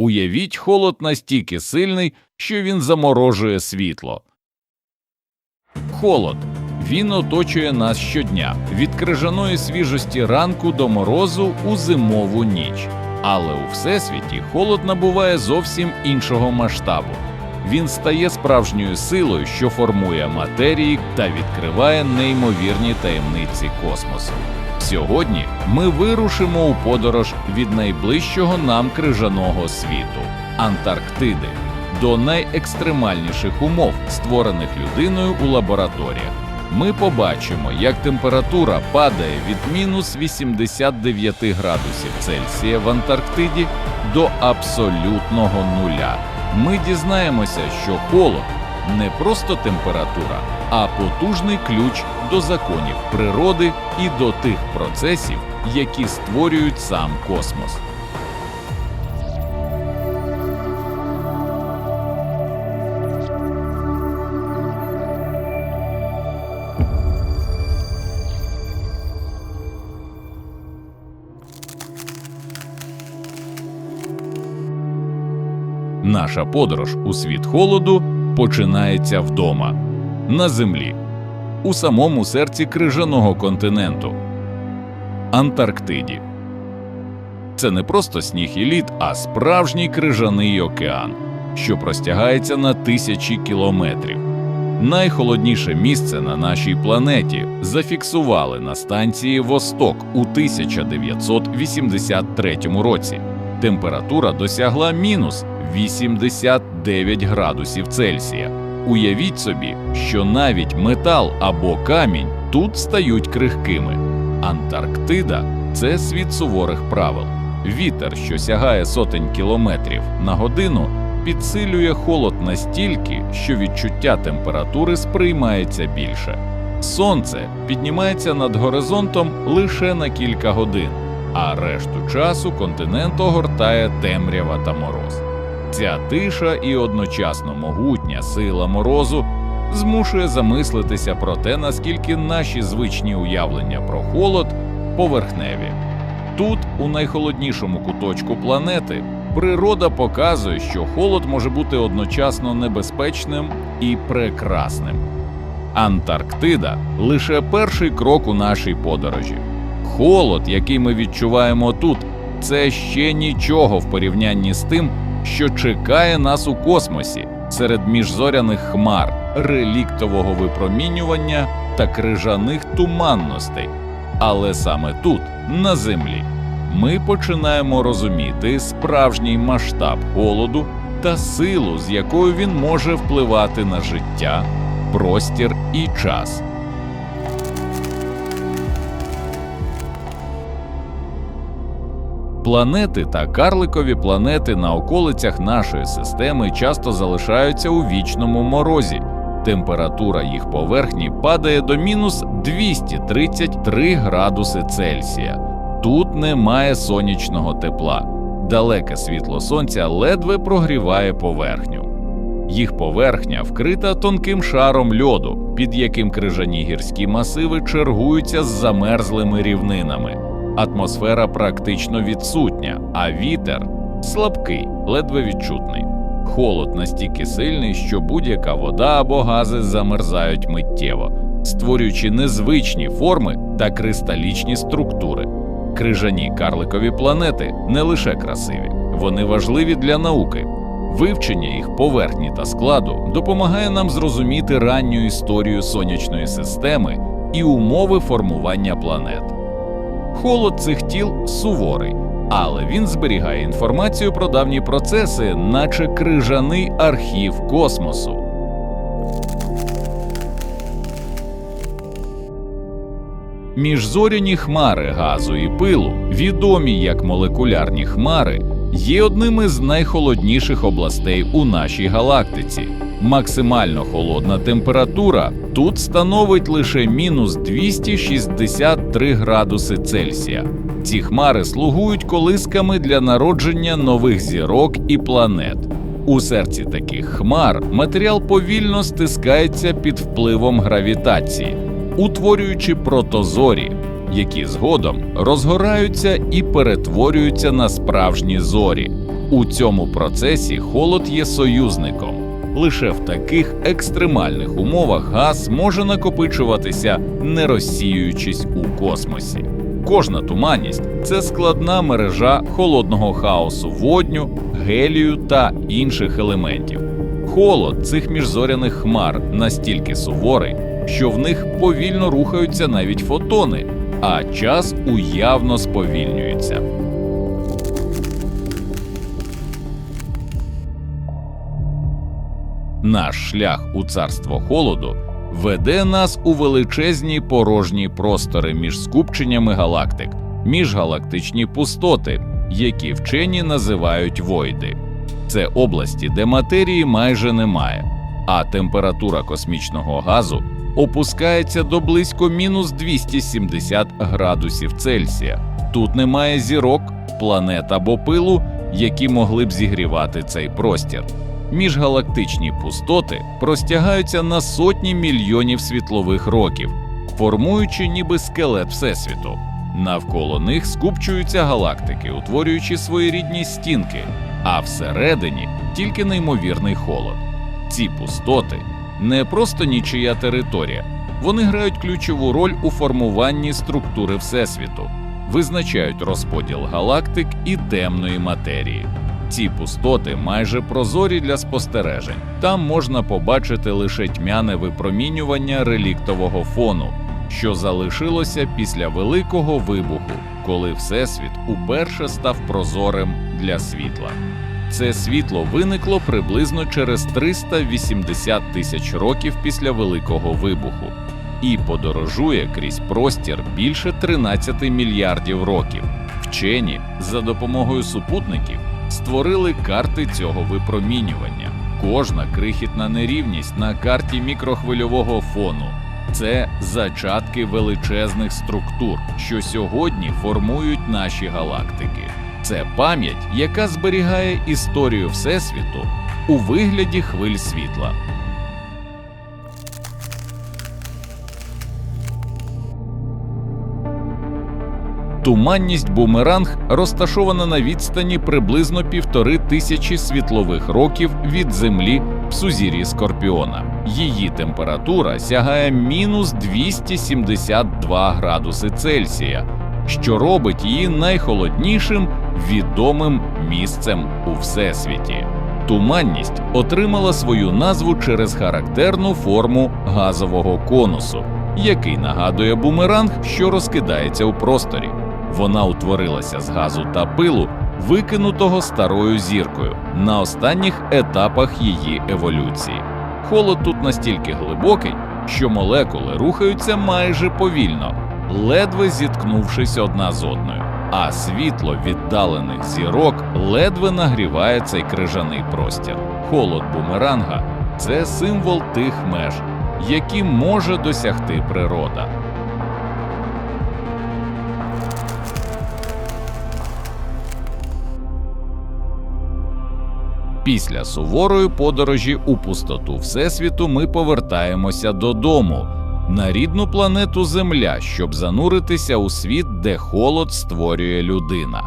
Уявіть, холод настільки сильний, що він заморожує світло. Холод. Він оточує нас щодня від крижаної свіжості ранку до морозу у зимову ніч. Але у всесвіті холод набуває зовсім іншого масштабу. Він стає справжньою силою, що формує матерії та відкриває неймовірні таємниці космосу. Сьогодні ми вирушимо у подорож від найближчого нам крижаного світу Антарктиди до найекстремальніших умов, створених людиною у лабораторіях. Ми побачимо, як температура падає від мінус 89 градусів Цельсія в Антарктиді до абсолютного нуля. Ми дізнаємося, що холод не просто температура, а потужний ключ до законів природи і до тих процесів, які створюють сам космос. Наша подорож у світ холоду починається вдома, на землі, у самому серці крижаного континенту Антарктиді. Це не просто сніг і лід, а справжній крижаний океан, що простягається на тисячі кілометрів. Найхолодніше місце на нашій планеті зафіксували на станції Восток у 1983 році. Температура досягла мінус 89 градусів Цельсія. Уявіть собі, що навіть метал або камінь тут стають крихкими. Антарктида це світ суворих правил. Вітер, що сягає сотень кілометрів на годину, підсилює холод настільки, що відчуття температури сприймається більше. Сонце піднімається над горизонтом лише на кілька годин, а решту часу континент огортає темрява та мороз. Ця тиша і одночасно могутня сила морозу змушує замислитися про те, наскільки наші звичні уявлення про холод поверхневі. Тут, у найхолоднішому куточку планети, природа показує, що холод може бути одночасно небезпечним і прекрасним. Антарктида лише перший крок у нашій подорожі. Холод, який ми відчуваємо тут, це ще нічого в порівнянні з тим, що чекає нас у космосі серед міжзоряних хмар, реліктового випромінювання та крижаних туманностей. Але саме тут, на землі, ми починаємо розуміти справжній масштаб холоду та силу, з якою він може впливати на життя, простір і час. Планети та карликові планети на околицях нашої системи часто залишаються у вічному морозі. Температура їх поверхні падає до мінус 233 градуси Цельсія. Тут немає сонячного тепла. Далеке світло сонця ледве прогріває поверхню. Їх поверхня вкрита тонким шаром льоду, під яким крижані гірські масиви чергуються з замерзлими рівнинами. Атмосфера практично відсутня, а вітер слабкий, ледве відчутний. Холод настільки сильний, що будь-яка вода або гази замерзають миттєво, створюючи незвичні форми та кристалічні структури. Крижані карликові планети не лише красиві, вони важливі для науки. Вивчення їх поверхні та складу допомагає нам зрозуміти ранню історію сонячної системи і умови формування планет. Холод цих тіл суворий, але він зберігає інформацію про давні процеси, наче крижаний архів космосу. Міжзоряні хмари газу і пилу, відомі як молекулярні хмари, є одним із найхолодніших областей у нашій галактиці. Максимально холодна температура тут становить лише мінус 263 градуси Цельсія. Ці хмари слугують колисками для народження нових зірок і планет. У серці таких хмар матеріал повільно стискається під впливом гравітації, утворюючи протозорі, які згодом розгораються і перетворюються на справжні зорі. У цьому процесі холод є союзником. Лише в таких екстремальних умовах газ може накопичуватися, не розсіюючись у космосі. Кожна туманність це складна мережа холодного хаосу водню, гелію та інших елементів. Холод цих міжзоряних хмар настільки суворий, що в них повільно рухаються навіть фотони, а час уявно сповільнюється. Наш шлях у царство холоду веде нас у величезні порожні простори між скупченнями галактик, міжгалактичні пустоти, які вчені називають войди. Це області, де матерії майже немає, а температура космічного газу опускається до близько мінус 270 градусів Цельсія. Тут немає зірок, планет або пилу, які могли б зігрівати цей простір. Міжгалактичні пустоти простягаються на сотні мільйонів світлових років, формуючи ніби скелет Всесвіту. Навколо них скупчуються галактики, утворюючи своєрідні стінки, а всередині тільки неймовірний холод. Ці пустоти не просто нічия територія, вони грають ключову роль у формуванні структури Всесвіту, визначають розподіл галактик і темної матерії. Ці пустоти майже прозорі для спостережень. Там можна побачити лише тьмяне випромінювання реліктового фону, що залишилося після великого вибуху, коли Всесвіт уперше став прозорим для світла. Це світло виникло приблизно через 380 тисяч років після Великого вибуху і подорожує крізь простір більше 13 мільярдів років. Вчені за допомогою супутників створили карти цього випромінювання. Кожна крихітна нерівність на карті мікрохвильового фону це зачатки величезних структур, що сьогодні формують наші галактики. Це пам'ять, яка зберігає історію Всесвіту у вигляді хвиль світла. Туманність бумеранг розташована на відстані приблизно півтори тисячі світлових років від Землі в сузір'ї Скорпіона. Її температура сягає мінус 272 градуси Цельсія, що робить її найхолоднішим відомим місцем у всесвіті. Туманність отримала свою назву через характерну форму газового конусу, який нагадує бумеранг, що розкидається у просторі. Вона утворилася з газу та пилу, викинутого старою зіркою на останніх етапах її еволюції. Холод тут настільки глибокий, що молекули рухаються майже повільно, ледве зіткнувшись одна з одною, а світло віддалених зірок ледве нагріває цей крижаний простір. Холод бумеранга це символ тих меж, які може досягти природа. Після суворої подорожі у пустоту Всесвіту ми повертаємося додому на рідну планету Земля, щоб зануритися у світ, де холод створює людина.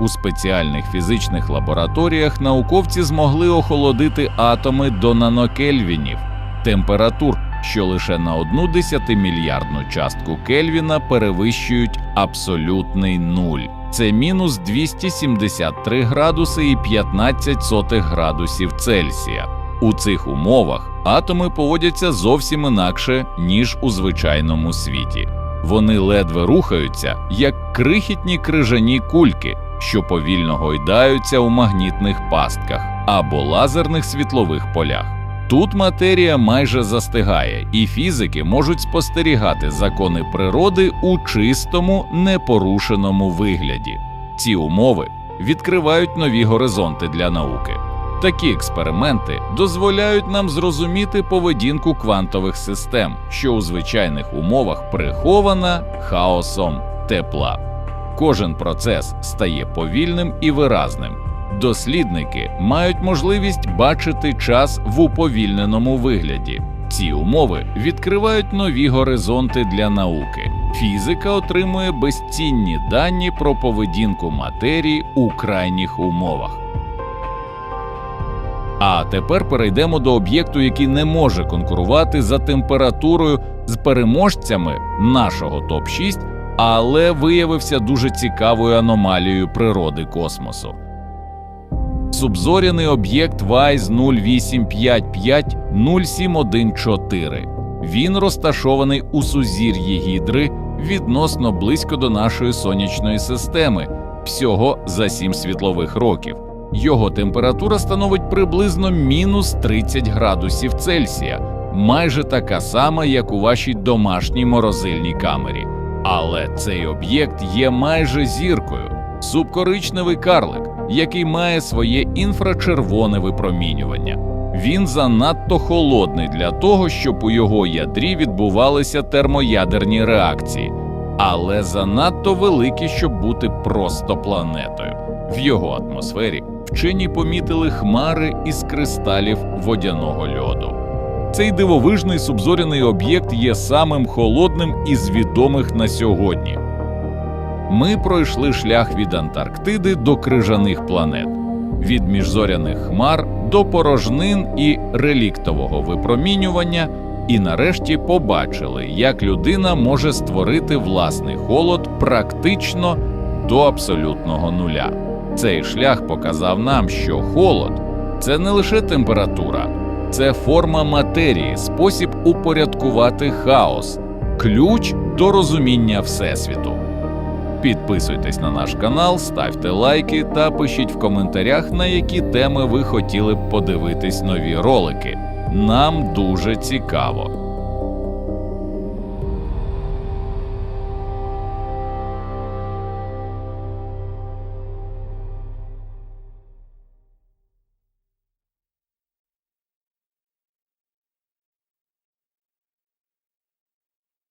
У спеціальних фізичних лабораторіях науковці змогли охолодити атоми до нанокельвінів, температур, що лише на одну десятимільярдну частку Кельвіна перевищують абсолютний нуль. Це мінус 273 градуси і 15 сотих градусів Цельсія. У цих умовах атоми поводяться зовсім інакше, ніж у звичайному світі. Вони ледве рухаються, як крихітні крижані кульки, що повільно гойдаються у магнітних пастках або лазерних світлових полях. Тут матерія майже застигає, і фізики можуть спостерігати закони природи у чистому, непорушеному вигляді. Ці умови відкривають нові горизонти для науки. Такі експерименти дозволяють нам зрозуміти поведінку квантових систем, що у звичайних умовах прихована хаосом тепла. Кожен процес стає повільним і виразним. Дослідники мають можливість бачити час в уповільненому вигляді. Ці умови відкривають нові горизонти для науки. Фізика отримує безцінні дані про поведінку матерії у крайніх умовах. А тепер перейдемо до об'єкту, який не може конкурувати за температурою з переможцями нашого топ 6 але виявився дуже цікавою аномалією природи космосу. Субзоряний об'єкт WISE 0855 0714. Він розташований у сузір'ї Гідри відносно близько до нашої сонячної системи, всього за 7 світлових років. Його температура становить приблизно мінус 30 градусів Цельсія, майже така сама, як у вашій домашній морозильній камері. Але цей об'єкт є майже зіркою субкоричневий карлик, який має своє інфрачервоне випромінювання. Він занадто холодний для того, щоб у його ядрі відбувалися термоядерні реакції, але занадто великий, щоб бути просто планетою. В його атмосфері вчені помітили хмари із кристалів водяного льоду. Цей дивовижний субзоряний об'єкт є самим холодним із відомих на сьогодні. Ми пройшли шлях від Антарктиди до крижаних планет, від міжзоряних хмар до порожнин і реліктового випромінювання, і нарешті побачили, як людина може створити власний холод практично до абсолютного нуля. Цей шлях показав нам, що холод це не лише температура, це форма матерії, спосіб упорядкувати хаос, ключ до розуміння Всесвіту. Підписуйтесь на наш канал, ставте лайки та пишіть в коментарях, на які теми ви хотіли б подивитись нові ролики. Нам дуже цікаво.